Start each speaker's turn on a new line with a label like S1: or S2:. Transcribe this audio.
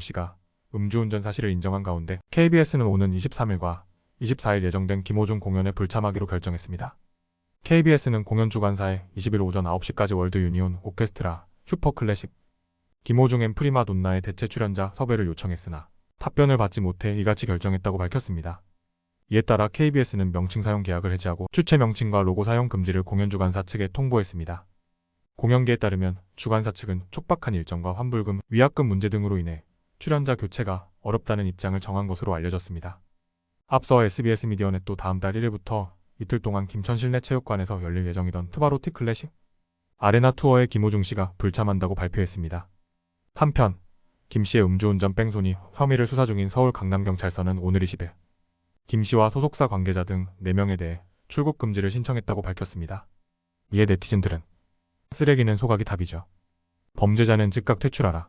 S1: 씨가 음주운전 사실을 인정한 가운데 KBS는 오는 23일과 24일 예정된 김호중 공연에 불참하기로 결정했습니다. KBS는 공연 주관사에 20일 오전 9시까지 월드 유니온 오케스트라 슈퍼클래식 김호중 앤 프리마돈나의 대체 출연자 섭외를 요청했으나 답변을 받지 못해 이같이 결정했다고 밝혔습니다. 이에 따라 KBS는 명칭 사용 계약을 해지하고 주체 명칭과 로고 사용 금지를 공연 주관사 측에 통보했습니다. 공연계에 따르면 주관사 측은 촉박한 일정과 환불금, 위약금 문제 등으로 인해 출연자 교체가 어렵다는 입장을 정한 것으로 알려졌습니다. 앞서 SBS 미디어넷도 다음 달 1일부터 이틀 동안 김천 실내 체육관에서 열릴 예정이던 트바로티 클래식 아레나 투어에 김호중 씨가 불참한다고 발표했습니다. 한편 김 씨의 음주운전 뺑소니 혐의를 수사 중인 서울 강남경찰서는 오늘 20일 김 씨와 소속사 관계자 등 4명에 대해 출국 금지를 신청했다고 밝혔습니다. 이에 네티즌들은 쓰레기는 소각이 답이죠. 범죄자는 즉각 퇴출하라.